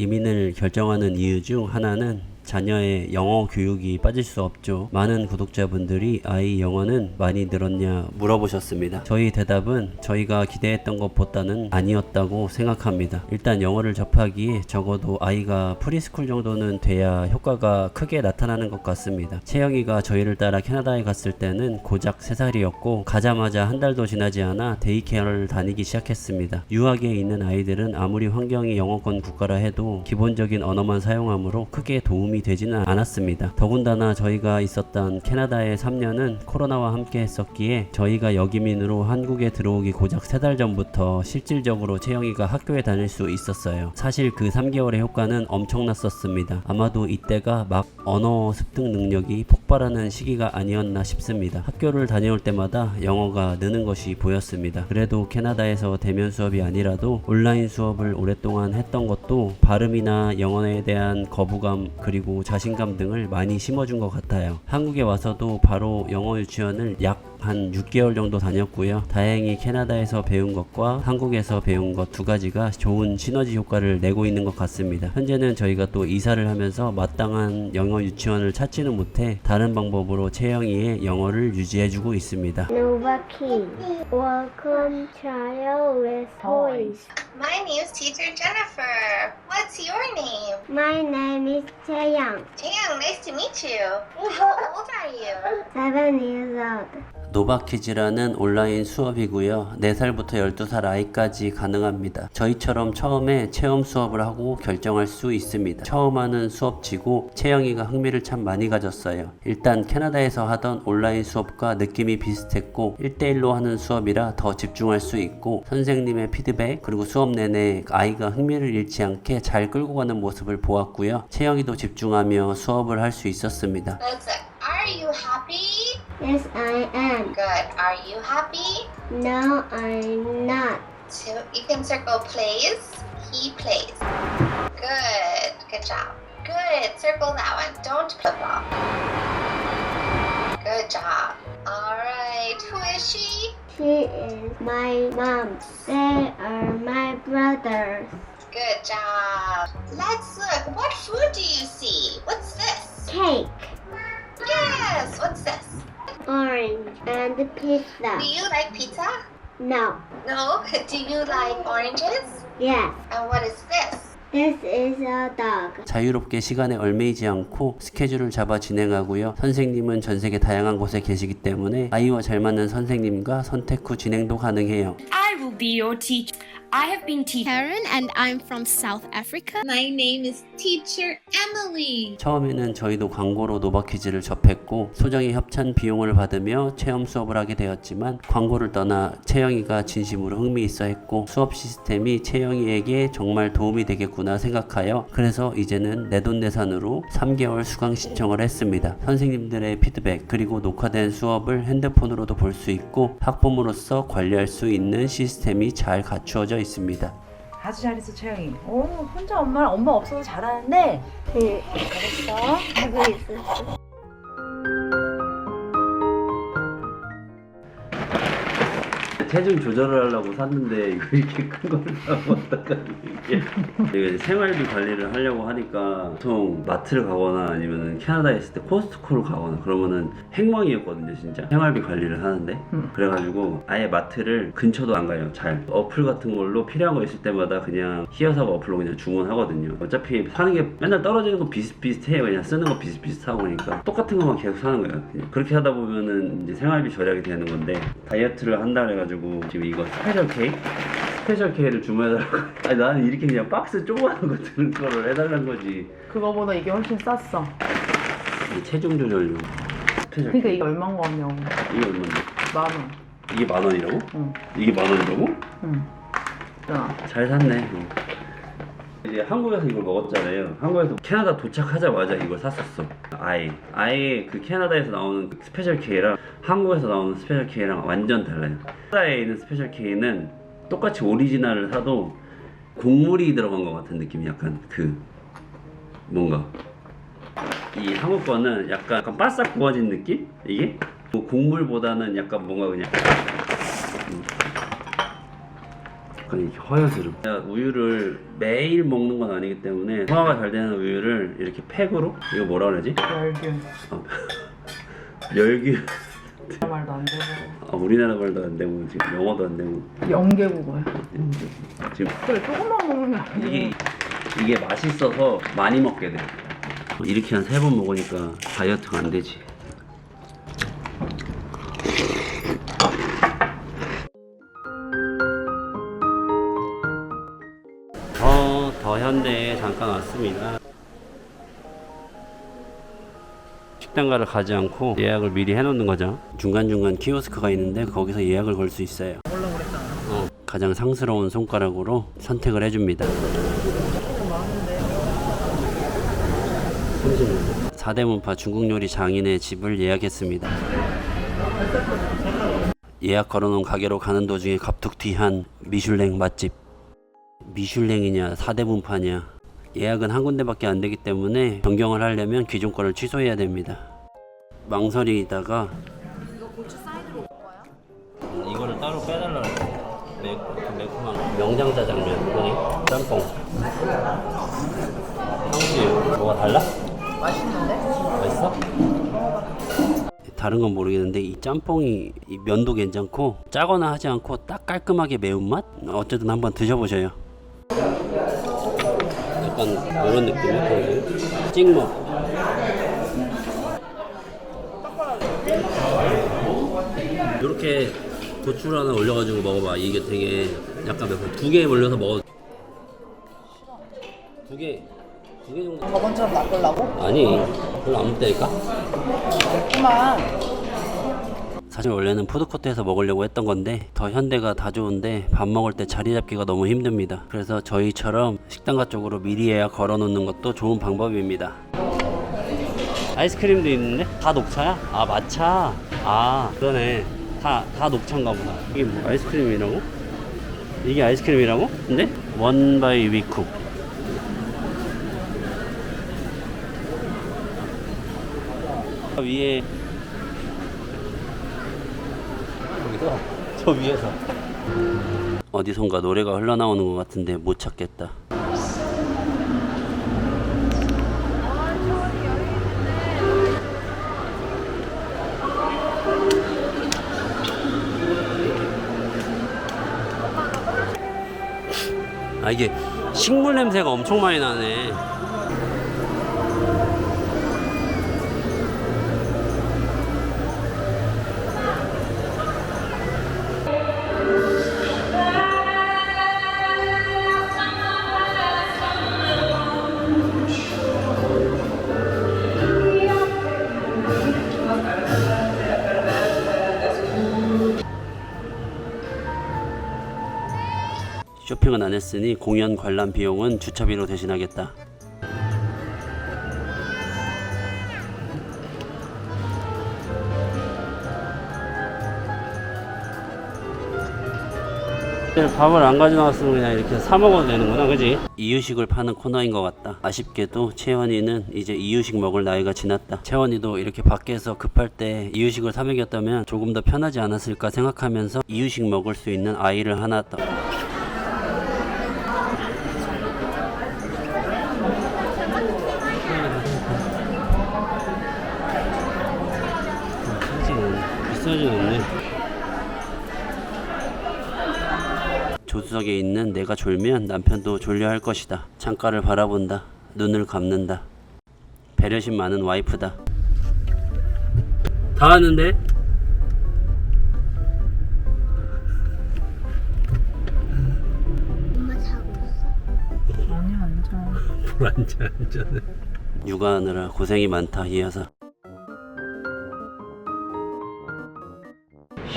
이민을 결정하는 이유 중 하나는 자녀의 영어 교육이 빠질 수 없죠. 많은 구독자분들이 아이 영어는 많이 늘었냐 물어보셨습니다. 저희 대답은 저희가 기대했던 것보다는 아니었다고 생각합니다. 일단 영어를 접하기에 적어도 아이가 프리스쿨 정도는 돼야 효과가 크게 나타나는 것 같습니다. 채영이가 저희를 따라 캐나다에 갔을 때는 고작 3살이었고 가자마자 한 달도 지나지 않아 데이케어를 다니기 시작했습니다. 유학에 있는 아이들은 아무리 환경이 영어권 국가라 해도 기본적인 언어만 사용하므로 크게 도움이 되지는 않았습니다. 더군다나 저희가 있었던 캐나다의 3년은 코로나와 함께 했었기에 저희가 여기민으로 한국에 들어오기 고작 3달 전부터 실질적으로 채영이가 학교에 다닐 수 있었어요. 사실 그 3개월의 효과는 엄청났었습니다. 아마도 이때가 막 언어 습득 능력이 폭 발하는 시기가 아니었나 싶습니다. 학교를 다녀올 때마다 영어가 느는 것이 보였습니다. 그래도 캐나다에서 대면 수업이 아니라도 온라인 수업을 오랫동안 했던 것도 발음이나 영어에 대한 거부감 그리고 자신감 등을 많이 심어준 것 같아요. 한국에 와서도 바로 영어 유치원을 약 한 6개월 정도 다녔고요. 다행히 캐나다에서 배운 것과 한국에서 배운 것 두 가지가 좋은 시너지 효과를 내고 있는 것 같습니다. 현재는 저희가 또 이사를 하면서 마땅한 영어 유치원을 찾지는 못해 다른 방법으로 채영이의 영어를 유지해주고 있습니다. Nova Key. Welcome, child with toys. My name's Teacher Jennifer. What's your name? My name is Taeyang, Damn, nice to meet you. How old are you? seven years old. 노바키즈라는 온라인 수업이고요. 4살부터 12살 아이까지 가능합니다. 저희처럼 처음에 체험 수업을 하고 결정할 수 있습니다. 처음 하는 수업치고 채영이가 흥미를 참 많이 가졌어요. 일단 캐나다에서 하던 온라인 수업과 느낌이 비슷했고 1대1로 하는 수업이라 더 집중할 수 있고 선생님의 피드백 그리고 수업 내내 아이가 흥미를 잃지 않게 잘 끌고 가는 모습을 보았고요. 채영이도 집중하며 수업을 할 수 있었습니다. Yes, I am. Good. Are you happy? No, I'm not. Two. You can circle plays. He plays. Good. Good job. Good. Circle that one. Don't flop. Good job. All right. Who is she? She is my mom. They are my brothers. Good job. Let's look. What food do you see? What's this? Cake, Yes. What's this? Orange, and pizza. Do you like pizza? No. No. Do you like oranges? Yes. And what is this? This is a dog. 자유롭게 시간에 얽매이지 않고 스케줄을 잡아 진행하고요. 선생님은 전 세계 다양한 곳에 계시기 때문에 아이와 잘 맞는 선생님과 선택 후 진행도 가능해요. I will be your teacher. I have been teaching. Karen and I'm from South Africa. My name is Teacher Emily. 처음에는 저희도 광고로 노바퀴즈를 접했고 소정의 협찬 비용을 받으며 체험 수업을 하게 되었지만 광고를 떠나 채영이가 진심으로 흥미 있어 했고 수업 시스템이 채영이에게 정말 도움이 되겠구나 생각하여 그래서 이제는 내돈내산으로 3개월 수강 신청을 했습니다. 선생님들의 피드백 그리고 녹화된 수업을 핸드폰으로도 볼 수 있고 학부모로서 관리할 수 있는 시스템이 잘 갖추어져 있습니다. 아주 잘했어 채영이. 오 혼자 엄마 엄마 없어도 잘하는데 응, 잘했어. 하고 있었어. 체중 조절을 하려고 샀는데 이거 이렇게 큰 거를 사면 어떡하니 이게. 이게 생활비 관리를 하려고 하니까 보통 마트를 가거나 아니면 캐나다에 있을 때 코스트코를 가거나 그러면은 행방이었거든요 진짜. 생활비 관리를 하는데. 음. 그래가지고 아예 마트를 근처도 안 가요 잘. 어플 같은 걸로 필요한 거 있을 때마다 그냥 히어사고 어플로 그냥 주문하거든요. 어차피 사는 게 맨날 떨어지는 거 비슷비슷해요. 그냥 쓰는 거 비슷비슷하고 그러니까. 똑같은 것만 계속 사는 거예요 그냥. 그렇게 하다 보면은 이제 생활비 절약이 되는 건데 다이어트를 한다 그래가지고 지금 이거 스페셜 케이크 스페셜 케이크를 주문해달라고 아니 나는 이렇게 그냥 박스 조그마한 거 드는 거를 해달라는 거지 그거보다 이게 훨씬 쌌어. 체중 조절용 스페셜 그러니까 케이크 이게 얼마인 거냐고. 이게 얼마인데? 만 원. 이게 만 원이라고? 응. 이게 만 원이라고? 응. 자, 잘 샀네. 어. 이제 한국에서 이걸 먹었잖아요. 한국에서 캐나다 도착하자마자 이걸 샀었어. 아예. 아예 그 캐나다에서 나오는 그 스페셜 K랑 한국에서 나오는 스페셜 K랑 완전 달라요. 캐나다에 있는 스페셜 K는 똑같이 오리지널을 사도 곡물이 들어간 것 같은 느낌이 약간 그 뭔가 이 한국 거는 약간, 약간 바싹 구워진 느낌? 이게? 뭐 곡물보다는 약간 뭔가 그냥 약간 이렇게 허여스름. 우유를 매일 먹는 건 아니기 때문에 소화가 잘 되는 우유를 이렇게 팩으로 이거 뭐라 그러지? 열균. 어. 열규. 말도 안 되고. 아, 우리나라 말도 안 되고 지금 영어도 안 되고 연계국어야. 지금 그래, 조금만 먹는 게 아니고. 이게 이게 맛있어서 많이 먹게 돼. 이렇게 한 세 번 먹으니까 다이어트가 안 되지. 현대에 잠깐 왔습니다. 식당가를 가지 않고 예약을 미리 해놓는 거죠. 중간중간 키오스크가 있는데 거기서 예약을 걸 수 있어요. 어, 가장 상스러운 손가락으로 선택을 해줍니다. 4대 문파 중국 요리 장인의 집을 예약했습니다. 예약 걸어놓은 가게로 가는 도중에 갑툭튀한 미슐랭 맛집. 미슐랭이냐 4대문파냐 예약은 한 군데밖에 안 되기 때문에 변경을 하려면 기존 거를 취소해야 됩니다. 망설이다가 이거를 따로 빼달라 매, 그 매콤한 명장짜장면 아니 짬뽕 탕수육 뭐가 달라? 맛있는데? 맛있어? 다른 건 모르겠는데 이 짬뽕이 이 면도 괜찮고 짜거나 하지 않고 딱 깔끔하게 매운맛? 어쨌든 한번 드셔보셔요 약간 이런 느낌이야 찍먹. 이렇게 고추를 하나 올려가지고 먹어봐. 이게 되게 약간 매콤 두개 올려서 먹어. 두개 두 개 정도. 저번처럼 낚으려고? 아니 별로 안 먹다니까? 그만. 사실 원래는 푸드코트에서 먹으려고 했던 건데 더 현대가 다 좋은데 밥 먹을 때 자리 잡기가 너무 힘듭니다 그래서 저희처럼 식당가 쪽으로 미리 예약 걸어 놓는 것도 좋은 방법입니다 아이스크림도 있는데 다 녹차야? 아 마차 아 그러네 다, 다 녹차인가 보다 이게 뭐 아이스크림이라고? 이게 아이스크림이라고? 근데? 원 바이 위쿡 위에 여기서 저 위에서 어디선가 노래가 흘러나오는 것 같은데 못 찾겠다. 아 이게 식물 냄새가 엄청 많이 나네. 쇼핑은 안 했으니 공연 관람 비용은 주차비로 대신하겠다. 밥을 안 가져나왔으면 그냥 이렇게 사 먹어도 되는구나, 그지? 이유식을 파는 코너인 것 같다. 아쉽게도 채원이는 이제 이유식 먹을 나이가 지났다. 채원이도 이렇게 밖에서 급할 때 이유식을 사 먹였다면 조금 더 편하지 않았을까 생각하면서 이유식 먹을 수 있는 아이를 하나 더. 비싸진 않네. 조수석에 있는 내가 졸면 남편도 졸려 할 것이다. 창가를 바라본다. 눈을 감는다. 배려심 많은 와이프다. 다 왔는데? 엄마 자고 있어? 아니, 앉아. 앉아 앉아. 육아하느라 고생이 많다 이 여사.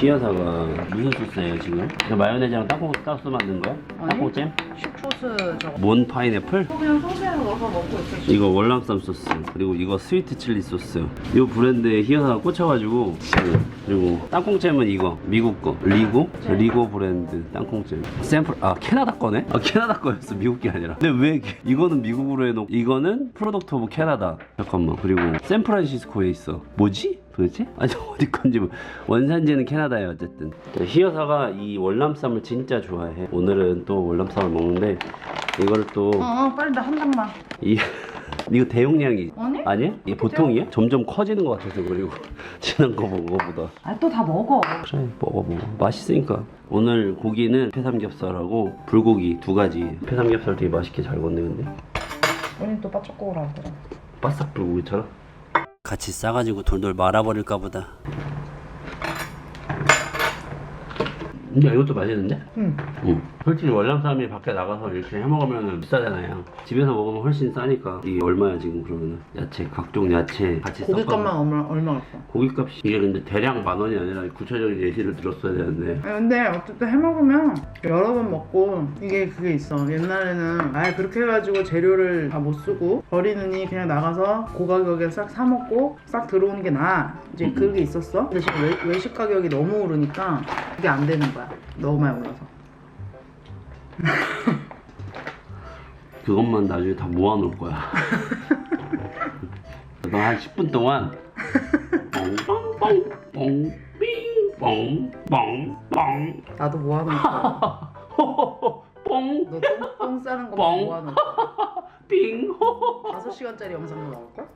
시 여사가 무슨 소스예요 지금? 저 마요네즈랑 땅콩 소스 만든 거야? 아니. 땅콩잼? 식초스 저거. 몬 파인애플? 그냥 소스에 넣어서 먹고 있어. 이거 월남쌈 소스 그리고 이거 스위트 칠리 소스 이 브랜드에 희여사가 꽂혀가지고 그리고 땅콩잼은 이거 미국 거 리고 리고 브랜드 땅콩잼 샘플 아 캐나다 거네 아 캐나다 거였어 미국 게 아니라 근데 왜 이게- 이거는 미국으로 해놓고 이거는 프로덕트 오브 캐나다 잠깐만 그리고 샌프란시스코에 있어 뭐지 도대체? 아니 어디 건지 모- 원산지는 캐나다에 어쨌든. 희여사가 이 월남쌈을 진짜 좋아해. 오늘은 또 월남쌈을 먹는데 이거를 또 어 빨리 나한 장만. 이 이거 대용량이. 아니? 아니야? 이게 보통이야? 점점 커지는 것 같아서 그리고 지난 거 먹은 거보다. 아 또 다 먹어. 그래 먹어 먹어. 맛있으니까. 오늘 고기는 회삼겹살하고 불고기 두 가지. 회삼겹살 되게 맛있게 잘 구웠네 근데. 언니 또 그래 바싹 불고기처럼 같이 싸가지고 돌돌 말아버릴까 보다 근데 이것도 맛있는데? 응 응. 솔직히 월남쌈이 밖에 나가서 이렇게 해먹으면 비싸잖아요. 집에서 먹으면 훨씬 싸니까. 이게 얼마야 지금 그러면은? 야채 각종 야채 같이 섞어서. 고깃값만 얼마, 얼마 겠어 고깃값이 이게 근데 대량 만 원이 아니라 구체적인 예시를 들었어야 되는데. 근데 어쨌든 해먹으면 여러 번 먹고 이게 그게 있어. 옛날에는 아예 그렇게 해가지고 재료를 다 못 쓰고 버리느니 그냥 나가서 고가격에 싹 사먹고 싹 들어오는 게 나아. 이제 그게 있었어. 근데 지금 외, 외식 가격이 너무 오르니까 그게 안 되는 거야. 너무 많이 올라서 그것만 나중에 다 모아놓을 거야 너한 10분 동안 뻥뻥뻥 나도 모아놓을 거야 뻥 너똥 싸는 거 뻥. 모아놓을 거야 삥 5시간짜리 영상도 나올걸?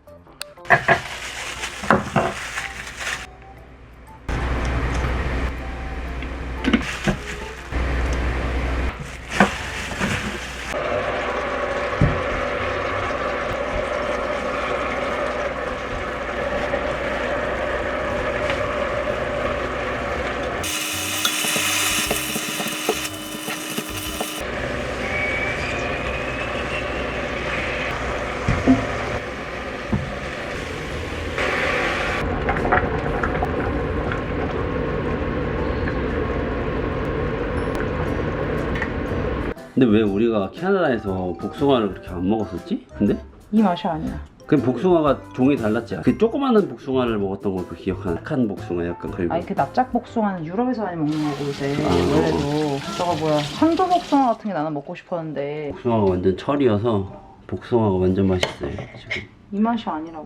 근데 왜 우리가 캐나다에서 복숭아를 그렇게 안 먹었었지? 근데? 이 맛이 아니야. 그 복숭아가 종이 달랐지? 그 조그마한 복숭아를 먹었던 걸그 기억하는 착한 복숭아 약간 그리고. 아니 그 납작 복숭아는 유럽에서 많이 먹는 거고 요새 아. 원래도. 저거 뭐야. 황도 복숭아 같은 게 나는 먹고 싶었는데. 복숭아가 완전 철이어서 복숭아가 완전 맛있어요 지금. 이 맛이 아니라고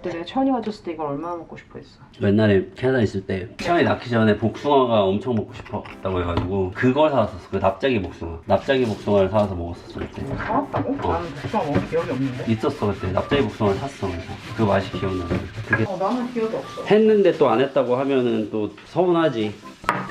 그때 내가 천이 가졌을 때 이걸 얼마나 먹고 싶어 했어. 옛날에 캐나다 있을 때 시간이 낳기 전에 복숭아가 엄청 먹고 싶었다고 해가지고 그걸 사왔었어. 그 납작이 복숭아. 납작이 복숭아를 사와서 먹었었어 그때. 사왔다고? 어. 나는 복숭아 먹은 기억이 없는데. 있었어 그때. 납작이 복숭아 를 샀어 그래서. 그 맛이 기억나는 거야 그게 어 나는 기억이 없어. 했는데 또 안 했다고 하면은 또 서운하지.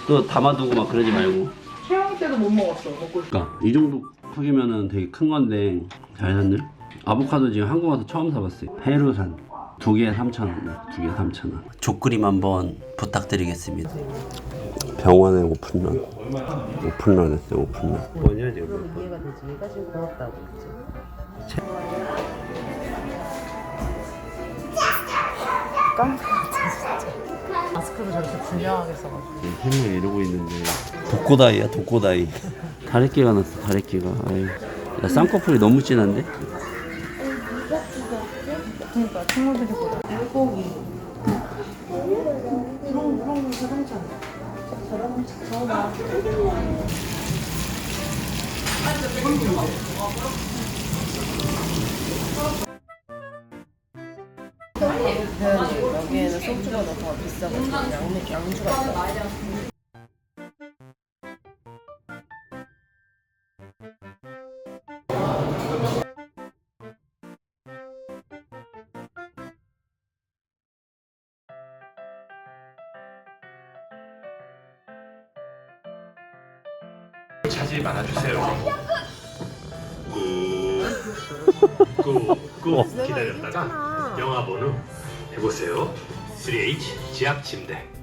또 담아두고 막 그러지 말고. 채영이 때도 못 먹었어 먹고 싶어. 그러니까 이 정도 크기면은 되게 큰 건데 잘 샀네? 아보카도 지금 한국 와서 처음 사봤어요. 페루산 두 개에 3,000원. 두 개에 3,000원. 족그림 한번 부탁드리겠습니다. 병원에 오픈런 오픈런 했어요 오픈런. 뭐냐 지금? 이해가 되지. 얘가 지금 고맙다고 했지 마스크도 저렇게 불량하게 써가지고. 생을 이러고 있는데. 독고다이야 독고다이. 다래끼가 났어 다래끼가. 아유. 야 쌍꺼풀이 너무 진한데? 그러니까 친구들이 보다. 물고기 여기에는 소주가 더 비싸거든 양, 양주가 있어 영화 번호 해보세요. 3H 지압 침대.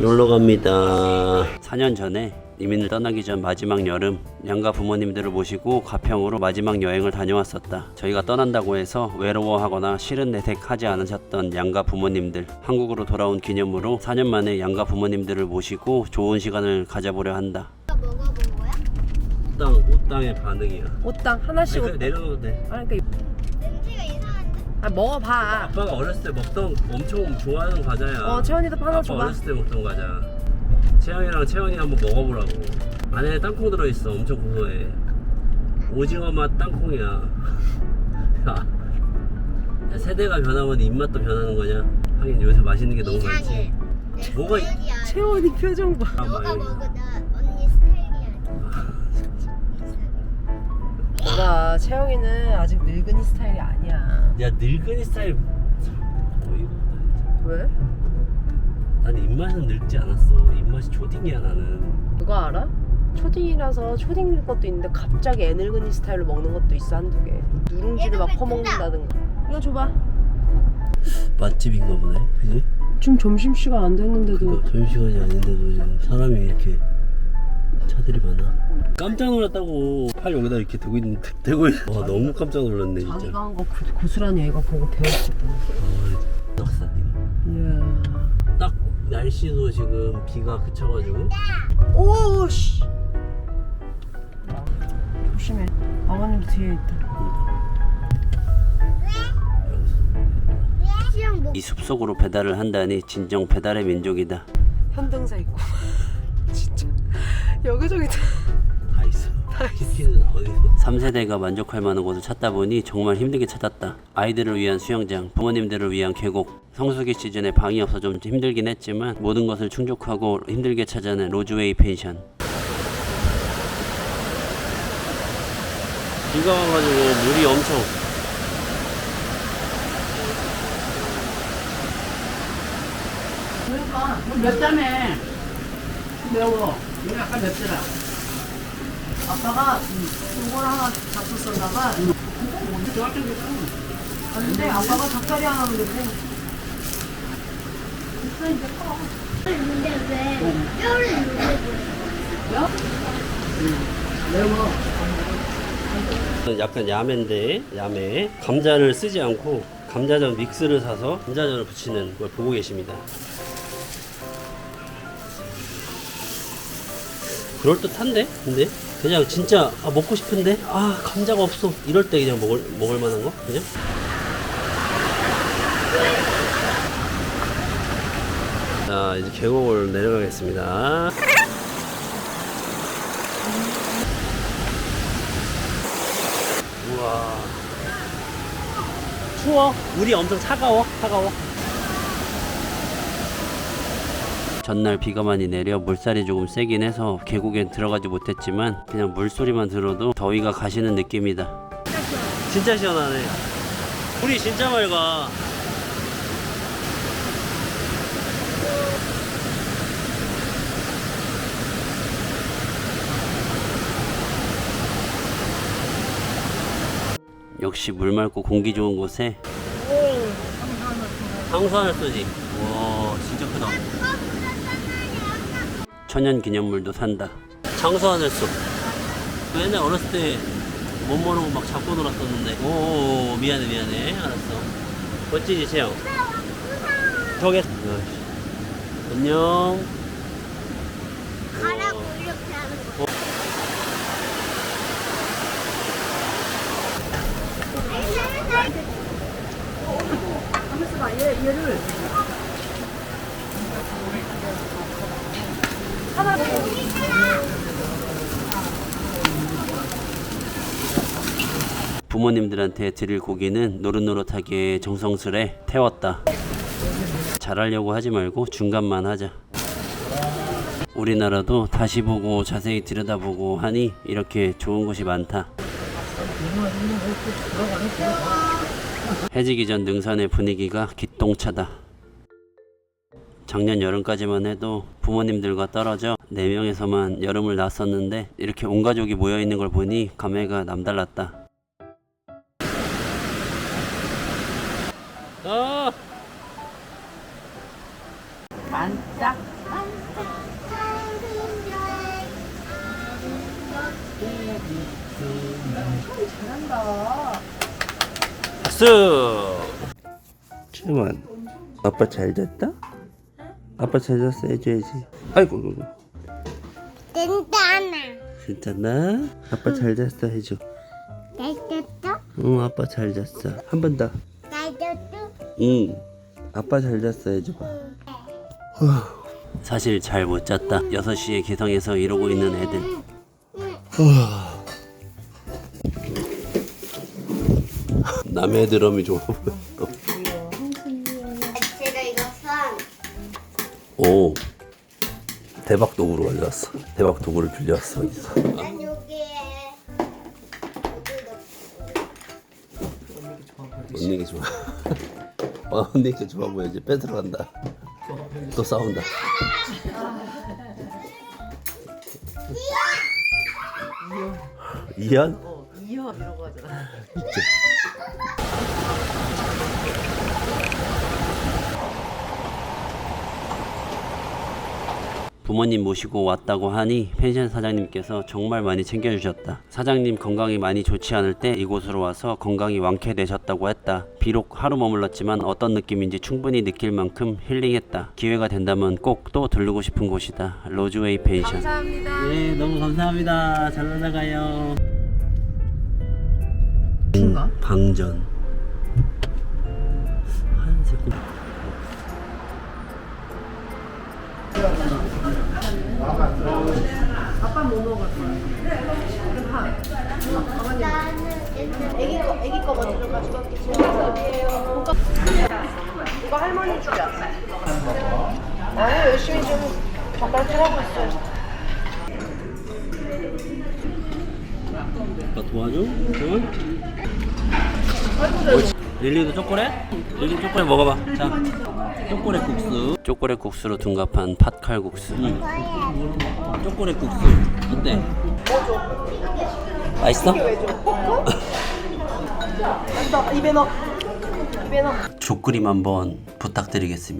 놀러 갑니다. 4년 전에 이민을 떠나기 전 마지막 여름 양가 부모님들을 모시고 가평으로 마지막 여행을 다녀왔었다. 저희가 떠난다고 해서 외로워하거나 싫은 내색하지 않으셨던 양가 부모님들 한국으로 돌아온 기념으로 4년 만에 양가 부모님들을 모시고 좋은 시간을 가져보려 한다. 먹어본 거야? 옷당 옷당의 반응이야. 옷당 하나씩 옷. 내려도 돼. 아, 그러니까? 아 먹어봐. 아빠가 어렸을 때 먹던 엄청 좋아하는 과자야. 어 채원이도 하나 아빠 줘봐. 어렸을 때 먹던 과자. 채영이랑 채원이 한번 먹어보라고. 안에 땅콩 들어있어. 엄청 고소해. 오징어 맛 땅콩이야. 야, 야, 세대가 변하면 입맛도 변하는 거냐? 하긴 요새 맛있는 게 너무 많지. 뭐가 이- 채원이 표정 봐. 아, 너가 말- 먹으다 언니 스타일이 아니야. 뭐가 채영이는 아직 늙은이 스타일이 아니야. 야 늙은이 스타일 어이가 없다. 왜? 나는 입맛은 늙지 않았어. 입맛이 초딩이야 나는. 그거 알아? 초딩이라서 초딩 것도 있는데 갑자기 애늙은이 스타일로 먹는 것도 있어 한두 개. 누룽지를 막 퍼먹는다든가. 이거 줘봐. 맛집인가 보네. 그지? 지금 점심시간 안 됐는데도 그거 점심시간이 아닌데도 지금 사람이 이렇게 차들이 많아. 깜짝 놀랐다고 팔 여기다 이렇게 대고 있는데 대고 있... 와 너무 깜짝 놀랐네 진짜. 자기가 한 거 고스란히 애가 보고 배웠지 뭐. 아, 낙사. 이야. 딱 날씨도 지금 비가 그쳐가지고 오 씨. 조심해. 아버님도 뒤에 있다. 뭐이 숲속으로 배달을 한다니 진정 배달의 민족이다. 현등사 있고. 진짜 여기저기 다. 다 있어. 키키는 어디서? 3세대가 만족할 만한 곳을 찾다 보니 정말 힘들게 찾았다. 아이들을 위한 수영장, 부모님들을 위한 계곡. 성수기 시즌에 방이 없어 좀 힘들긴 했지만 모든 것을 충족하고 힘들게 찾아낸 로즈웨이 펜션. 비가 와가지고 물이 엄청 그러니까 맵다며 매워 이거 약간 맵더라 아빠가 이걸 하나 잡수었다가 언제 좋았던 게 근데 아빠가 닭다리 하나 먹는데 근데 왜 뼈를 매워 약간 야매인데 야매. 감자를 쓰지 않고 감자전 믹스를 사서 감자전을 붙이는 걸 보고 계십니다 그럴듯한데? 근데? 그냥 진짜 아, 먹고 싶은데? 아 감자가 없어. 이럴 때 그냥 먹을 먹을 만한 거? 그냥? 자 이제 계곡을 내려가겠습니다. 우와. 추워? 물이 엄청 차가워? 차가워 전날 비가 많이 내려 물살이 조금 세긴 해서 계곡엔 들어가지 못했지만 그냥 물소리만 들어도 더위가 가시는 느낌이다. 진짜 시원하네. 물이 진짜 맑아. 역시 물 맑고 공기 좋은 곳에 쓰지 와 진짜 크다 천연 기념물도 산다. 장수하늘 숲. 맨날 어렸을 때 못 모르고 막 잡고 놀았었는데. 오 미안해 미안해. 알았어. 멋지지 채영. 저게. 안녕. 가라고 이렇게 하는 거 부모님들한테 드릴 고기는 노릇노릇하게 정성스레 태웠다. 잘하려고 하지 말고 중간만 하자. 우리나라도 다시 보고 자세히 들여다보고 하니 이렇게 좋은 곳이 많다. 해지기 전 능선의 분위기가 기똥차다. 작년 여름까지만 해도 부모님들과 떨어져 4명에서만 여름을 났었는데 이렇게 온 가족이 모여 있는 걸 보니 감회가 남달랐다. 아! 반짝 박수! 최만 아빠 잘 잤다? 아빠 잘 잤어 해줘야지 아이고 아이고 된다나 괜찮나? 아빠 잘 잤어 해줘 됐겠어? 응 아빠 잘 잤어 한 번 더 잘 응. 아빠 잘 잤어 해줘봐. 사실 잘 못 잤다. 6시에 기상해서 이러고 있는 애들. 남의 드럼이 좋아 보여. 오. 대박 도구로 가져왔어. 대박 도구를 빌려왔어. 어디서. 난 여기에 언니가 좋아. 어, 언니가 좋아 보여. 이제 뺏으러 간다. 또 싸운다. 이현? 어, 이어 이러고 하잖아. 부모님 모시고 왔다고 하니 펜션 사장님께서 정말 많이 챙겨주셨다. 사장님 건강이 많이 좋지 않을 때 이곳으로 와서 건강이 완쾌되셨다고 했다. 비록 하루 머물렀지만 어떤 느낌인지 충분히 느낄 만큼 힐링했다. 기회가 된다면 꼭 또 들르고 싶은 곳이다. 로즈웨이 펜션. 감사합니다. 네, 너무 감사합니다. 잘 놀다 가요. 뭔가? 방전. 하얀색. 아빠 뭐 먹을 거야? 나는 애기 거, 먼저 좀 가져갈게. 어디에요? 이거 할머니 주자. 아니 열심히 좀 젓가락 하고 있어요. 아빠 도와줘? 응? 옳지. 릴리도 초콜릿? 릴리 초콜릿 먹어봐. 자, 초콜릿 국수. 초콜릿 국수로 둔갑한 팥칼국수. 응. 초콜릿 국수. 어때? 맛있어? 너 입에 넣어. 입에 넣어. 조그림 한번 부탁드리겠습니다.